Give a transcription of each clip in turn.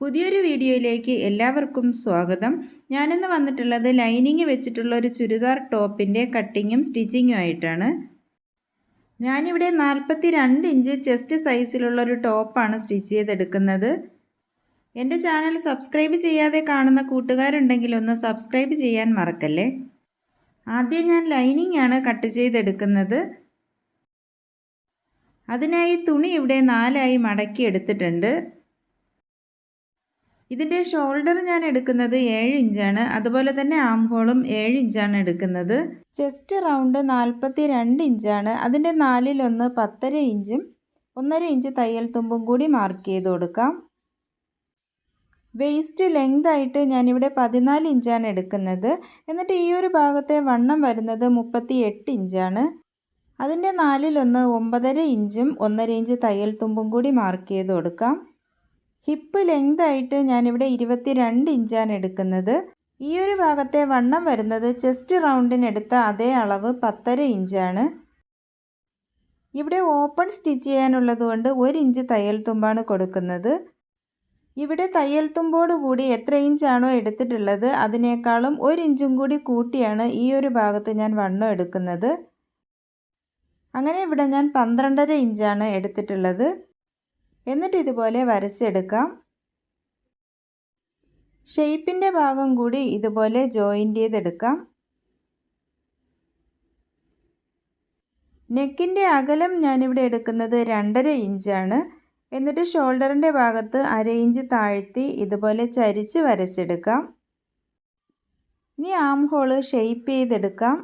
പുതിയൊരു വീഡിയോയിലേക്ക് എല്ലാവർക്കും സ്വാഗതം. ഞാനിന്ന് വന്നിട്ടുള്ളത് ലൈനിങ് വെച്ചിട്ടുള്ള ഒരു ചുരിദാർ ടോപ്പിന്റെ കട്ടിങ്ങും സ്റ്റിച്ചിങ്ങും ആയിട്ടാണ്. ഞാനിവിടെ നാൽപ്പത്തി രണ്ട് ഇഞ്ച് ചെസ്റ്റ് സൈസിലുള്ള ഒരു ടോപ്പാണ് സ്റ്റിച്ച് ചെയ്തെടുക്കുന്നത്. എന്റെ ചാനൽ സബ്സ്ക്രൈബ് ചെയ്യാതെ കാണുന്ന കൂട്ടുകാരുണ്ടെങ്കിൽ ഒന്ന് സബ്സ്ക്രൈബ് ചെയ്യാൻ മറക്കല്ലേ? ആദ്യം ഞാൻ ലൈനിങ് ആണ് കട്ട് ചെയ്തെടുക്കുന്നത്. അതിനായി തുണി ഇവിടെ നാലായി മടക്കി എടുത്തിട്ടുണ്ട്. ഇതിന്റെ ഷോൾഡർ ഞാൻ എടുക്കുന്നത് ഏഴ് ഇഞ്ചാണ്. അതുപോലെ തന്നെ ആം ഹോളും ഏഴ് ഇഞ്ചാണ് എടുക്കുന്നത്. ചെസ്റ്റ് റൗണ്ട് നാൽപ്പത്തി രണ്ട് ഇഞ്ചാണ്. അതിന്റെ നാലിലൊന്ന് പത്തര ഇഞ്ചും ഒന്നര ഇഞ്ച് തയ്യൽ തുമ്പും കൂടി മാർക്ക് ചെയ്ത് കൊടുക്കാം. വേസ്റ്റ് ലെങ്ത് ആയിട്ട് ഞാനിവിടെ പതിനാല് ഇഞ്ചാണ് എടുക്കുന്നത്. എന്നിട്ട് ഈ ഒരു ഭാഗത്തെ വണ്ണം വരുന്നത് മുപ്പത്തി എട്ട് ഇഞ്ചാണ്. അതിന്റെ നാലിലൊന്ന് ഒമ്പതര ഇഞ്ചും ഒന്നര ഇഞ്ച് തയ്യൽ തുമ്പും കൂടി മാർക്ക് ചെയ്ത് കൊടുക്കാം. ഹിപ്പ് ലെങ്ത് ആയിട്ട് ഞാനിവിടെ ഇരുപത്തി രണ്ട് ഇഞ്ചാണ് എടുക്കുന്നത്. ഈ ഒരു ഭാഗത്തെ വണ്ണം വരുന്നത് ചെസ്റ്റ് റൗണ്ടിനെടുത്ത അതേ അളവ് പത്തര ഇഞ്ചാണ്. ഇവിടെ ഓപ്പൺ സ്റ്റിച്ച് ചെയ്യാനുള്ളത് കൊണ്ട് ഒരു ഇഞ്ച് തയ്യൽ തുമ്പാണ് കൊടുക്കുന്നത്. ഇവിടെ തയ്യൽ തുമ്പോട് കൂടി എത്ര ഇഞ്ചാണോ എടുത്തിട്ടുള്ളത് അതിനേക്കാളും ഒരു ഇഞ്ചും കൂടി കൂട്ടിയാണ് ഈ ഒരു ഭാഗത്ത് ഞാൻ വണ്ണം എടുക്കുന്നത്. അങ്ങനെ ഇവിടെ ഞാൻ പന്ത്രണ്ടര ഇഞ്ചാണ് എടുത്തിട്ടുള്ളത്. എന്നിട്ട് ഇതുപോലെ വരച്ചെടുക്കാം. ഷെയ്പ്പിന്റെ ഭാഗം കൂടി ഇതുപോലെ ജോയിന്റ് ചെയ്തെടുക്കാം. നെക്കിന്റെ അകലം ഞാനിവിടെ എടുക്കുന്നത് രണ്ടര ഇഞ്ചാണ്. എന്നിട്ട് ഷോൾഡറിന്റെ ഭാഗത്ത് അര ഇഞ്ച് താഴ്ത്തി ഇതുപോലെ ചരിച്ച് വരച്ചെടുക്കാം. ഇനി ആം ഹോൾ ഷെയ്പ്പ് ചെയ്തെടുക്കാം.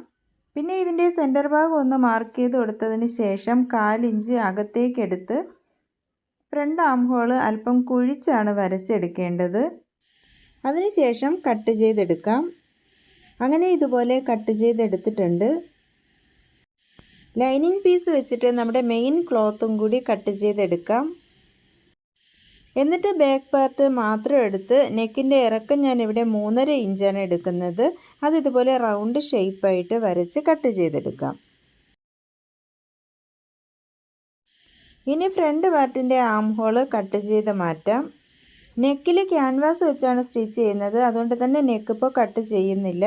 പിന്നെ ഇതിന്റെ സെന്റർ ഭാഗം ഒന്ന് മാർക്ക് ചെയ്ത് കൊടുത്തതിന് ശേഷം കാലിഞ്ച് അകത്തേക്കെടുത്ത് ഫ്രണ്ട് ആം ഹോൾ അല്പം കുഴിച്ചാണ് വരച്ചെടുക്കേണ്ടത്. അതിനുശേഷം കട്ട് ചെയ്തെടുക്കാം. അങ്ങനെ ഇതുപോലെ കട്ട് ചെയ്തെടുത്തിട്ടുണ്ട്. ലൈനിങ് പീസ് വെച്ചിട്ട് നമ്മുടെ മെയിൻ ക്ലോത്തും കൂടി കട്ട് ചെയ്തെടുക്കാം. എന്നിട്ട് ബാക്ക് പാർട്ട് മാത്രം എടുത്ത് നെക്കിന്റെ ഇറക്കം ഞാനിവിടെ മൂന്നര ഇഞ്ചാണ് എടുക്കുന്നത്. അത് ഇതുപോലെ റൗണ്ട് ഷേപ്പായിട്ട് വരച്ച് കട്ട് ചെയ്തെടുക്കാം. ഇനി ഫ്രണ്ട് പാർട്ടിന്റെ ആം ഹോൾ കട്ട് ചെയ്ത് മാറ്റാം. നെക്കിൽ ക്യാൻവാസ് വെച്ചാണ് സ്റ്റിച്ച് ചെയ്യുന്നത്. അതുകൊണ്ട് തന്നെ നെക്ക് ഇപ്പോൾ കട്ട് ചെയ്യുന്നില്ല.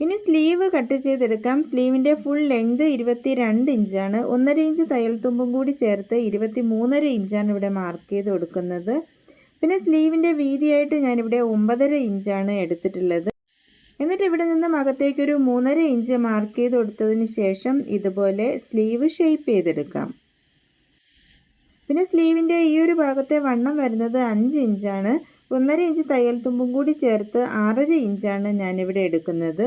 ഇനി സ്ലീവ് കട്ട് ചെയ്തെടുക്കാം. സ്ലീവിന്റെ ഫുൾ ലെങ്ത് ഇരുപത്തി രണ്ട് ഇഞ്ചാണ് ഒന്നര ഇഞ്ച് തയ്യൽ തുമ്പും കൂടി ചേർത്ത് ഇരുപത്തി മൂന്നര ഇഞ്ചാണ് ഇവിടെ മാർക്ക് ചെയ്ത് കൊടുക്കുന്നത്. പിന്നെ സ്ലീവിന്റെ വീതിയായിട്ട് ഞാനിവിടെ ഒമ്പതര ഇഞ്ചാണ് എടുത്തിട്ടുള്ളത്. എന്നിട്ട് ഇവിടെ നിന്നും അകത്തേക്കൊരു മൂന്നര ഇഞ്ച് മാർക്ക് ചെയ്ത് കൊടുത്തതിന് ശേഷം ഇതുപോലെ സ്ലീവ് ഷേപ്പ് ചെയ്തെടുക്കാം. പിന്നെ സ്ലീവിന്റെ ഈ ഒരു ഭാഗത്തെ വണ്ണം വരുന്നത് അഞ്ച് ഇഞ്ചാണ്. ഒന്നര ഇഞ്ച് തയ്യൽ തുമ്പും കൂടി ചേർത്ത് ആറര ഇഞ്ചാണ് ഞാനിവിടെ എടുക്കുന്നത്.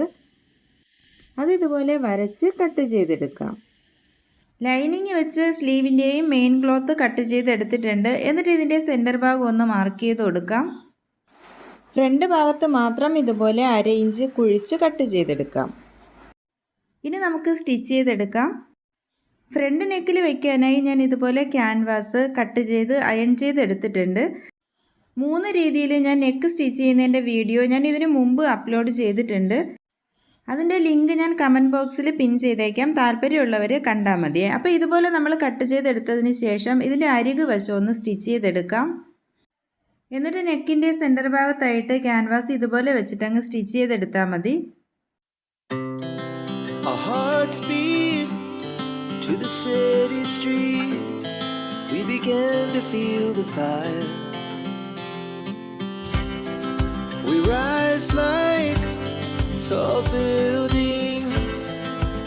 അത് ഇതുപോലെ വരച്ച് കട്ട് ചെയ്തെടുക്കാം. ലൈനിങ് വെച്ച് സ്ലീവിന്റെയും മെയിൻ ക്ലോത്ത് കട്ട് ചെയ്തെടുത്തിട്ടുണ്ട്. എന്നിട്ട് ഇതിന്റെ സെന്റർ ഭാഗം ഒന്ന് മാർക്ക് ചെയ്ത് കൊടുക്കാം ഫ്രണ്ട് ഭാഗത്ത് മാത്രം ഇതുപോലെ അര ഇഞ്ച് കുഴിച്ച് കട്ട് ചെയ്തെടുക്കാം. ഇനി നമുക്ക് സ്റ്റിച്ച് ചെയ്തെടുക്കാം. ഫ്രണ്ട് നെക്കിൽ വയ്ക്കാനായി ഞാൻ ഇതുപോലെ ക്യാൻവാസ് കട്ട് ചെയ്ത് അയൺ ചെയ്തെടുത്തിട്ടുണ്ട്. മൂന്ന് രീതിയിൽ ഞാൻ നെക്ക് സ്റ്റിച്ച് ചെയ്യുന്നതിന്റെ വീഡിയോ ഞാൻ ഇതിനു മുമ്പ് അപ്ലോഡ് ചെയ്തിട്ടുണ്ട്. അതിന്റെ ലിങ്ക് ഞാൻ കമന്റ് ബോക്സിൽ പിൻ ചെയ്തേക്കാം. താല്പര്യമുള്ളവർ കണ്ടാൽ മതി. അപ്പോൾ ഇതുപോലെ നമ്മൾ കട്ട് ചെയ്തെടുത്തതിന് ശേഷം ഇതിന്റെ അരികു വശം ഒന്ന് സ്റ്റിച്ച് ചെയ്തെടുക്കാം. എന്നിട്ട് നെക്കിന്റെ സെന്റർ ഭാഗത്തായിട്ട് ക്യാൻവാസ് ഇതുപോലെ വെച്ചിട്ട് അങ്ങ് സ്റ്റിച്ച് ചെയ്തെടുത്താൽ മതി. We rise like tall buildings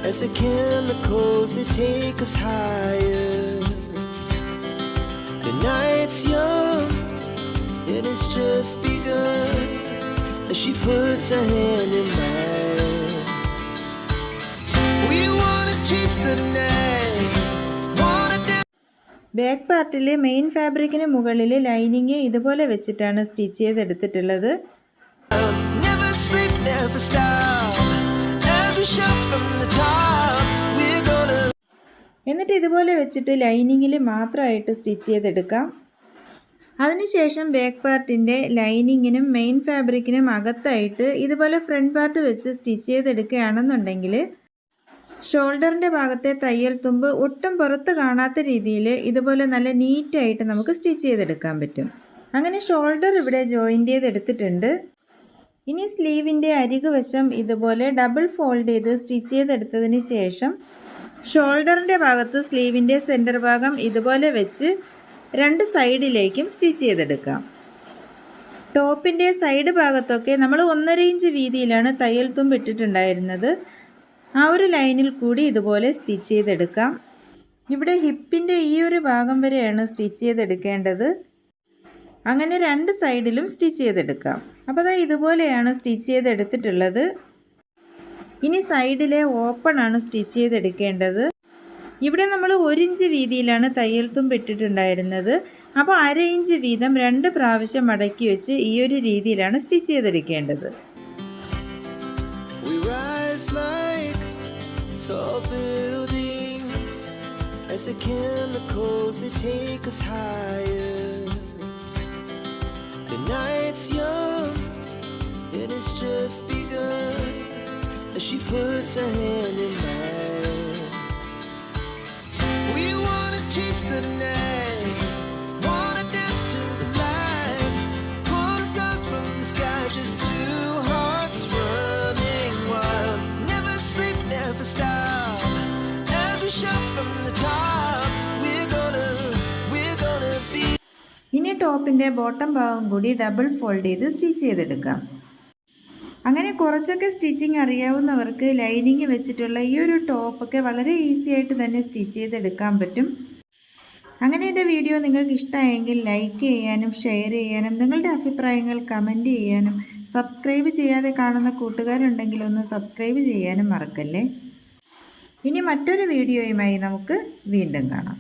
as the chemicals they take us higher. The night's young and it's just begun as she puts her hand in mine. We wanna chase the night. Back പാർട്ടിൽ main ഫാബ്രിക്കിന് മുകളിൽ lining ഇതുപോലെ വെച്ചിട്ടാണ് stitch ചെയ്തെടുത്തിട്ടുള്ളത് എന്നിട്ട് ഇതുപോലെ വെച്ചിട്ട് ലൈനിങ്ങിൽ മാത്രമായിട്ട് stitch ചെയ്തെടുക്കാം അതിനുശേഷം ബാക്ക് പാർട്ടിന്റെ ലൈനിങ്ങിനും മെയിൻ ഫാബ്രിക്കിനും അകത്തായിട്ട് ഇതുപോലെ ഫ്രണ്ട് പാർട്ട് വെച്ച് സ്റ്റിച്ച് ചെയ്തെടുക്കുകയാണെന്നുണ്ടെങ്കിൽ ഷോൾഡറിന്റെ ഭാഗത്തെ തയ്യൽ തുമ്പ് ഒട്ടും പുറത്ത് കാണാത്ത രീതിയിൽ ഇതുപോലെ നല്ല നീറ്റായിട്ട് നമുക്ക് സ്റ്റിച്ച് ചെയ്തെടുക്കാൻ പറ്റും. അങ്ങനെ ഷോൾഡർ ഇവിടെ ജോയിന്റ് ചെയ്തെടുത്തിട്ടുണ്ട്. ഇനി സ്ലീവിന്റെ അരികു വശം ഇതുപോലെ ഡബിൾ ഫോൾഡ് ചെയ്ത് സ്റ്റിച്ച് ചെയ്തെടുത്തതിന് ശേഷം ഷോൾഡറിന്റെ ഭാഗത്ത് സ്ലീവിന്റെ സെന്റർ ഭാഗം ഇതുപോലെ വെച്ച് രണ്ട് സൈഡിലേക്കും സ്റ്റിച്ച് ചെയ്തെടുക്കാം. ടോപ്പിന്റെ സൈഡ് ഭാഗത്തൊക്കെ നമ്മൾ ഒന്നര ഇഞ്ച് വീതിയിലാണ് തയ്യൽ തുമ്പ് ഇട്ടിട്ടുണ്ടായിരുന്നത്. ആ ഒരു ലൈനിൽ കൂടി ഇതുപോലെ സ്റ്റിച്ച് ചെയ്തെടുക്കാം. ഇവിടെ ഹിപ്പിന്റെ ഈ ഒരു ഭാഗം വരെയാണ് സ്റ്റിച്ച് ചെയ്തെടുക്കേണ്ടത്. അങ്ങനെ രണ്ട് സൈഡിലും സ്റ്റിച്ച് ചെയ്തെടുക്കാം. അപ്പോൾ അതാ ഇതുപോലെയാണ് സ്റ്റിച്ച് ചെയ്തെടുത്തിട്ടുള്ളത്. ഇനി സൈഡിലെ ഓപ്പൺ ആണ് സ്റ്റിച്ച് ചെയ്തെടുക്കേണ്ടത്. ഇവിടെ നമ്മൾ ഒരു ഇഞ്ച് വീതിയിലാണ് തയ്യൽ തുമ്പ് ഇട്ടിട്ടുണ്ടായിരുന്നത്. അപ്പോൾ അര ഇഞ്ച് വീതം രണ്ട് പ്രാവശ്യം മടക്കി വെച്ച് ഈ ഒരു രീതിയിലാണ് സ്റ്റിച്ച് ചെയ്തെടുക്കേണ്ടത്. ഇനി ടോപ്പിന്റെ ബോട്ടം ഭാഗം കൂടി ഡബിൾ ഫോൾഡ് ചെയ്ത് സ്റ്റിച്ച് ചെയ്തെടുക്കാം. അങ്ങനെ കുറച്ചൊക്കെ സ്റ്റിച്ചിങ് അറിയാവുന്നവർക്ക് ലൈനിങ് വെച്ചിട്ടുള്ള ഈ ഒരു ടോപ്പൊക്കെ വളരെ ഈസി ആയിട്ട് തന്നെ സ്റ്റിച്ച് ചെയ്തെടുക്കാൻ പറ്റും. അങ്ങനെ എന്റെ വീഡിയോ നിങ്ങൾക്ക് ഇഷ്ടമായെങ്കിൽ ലൈക്ക് ചെയ്യാനും ഷെയർ ചെയ്യാനും നിങ്ങളുടെ അഭിപ്രായങ്ങൾ കമന്റ് ചെയ്യാനും സബ്സ്ക്രൈബ് ചെയ്യാതെ കാണുന്ന കൂട്ടുകാരുണ്ടെങ്കിൽ ഒന്ന് സബ്സ്ക്രൈബ് ചെയ്യാനും മറക്കല്ലേ ഇനി മറ്റൊരു വീഡിയോയുമായി നമുക്ക് വീണ്ടും കാണാം.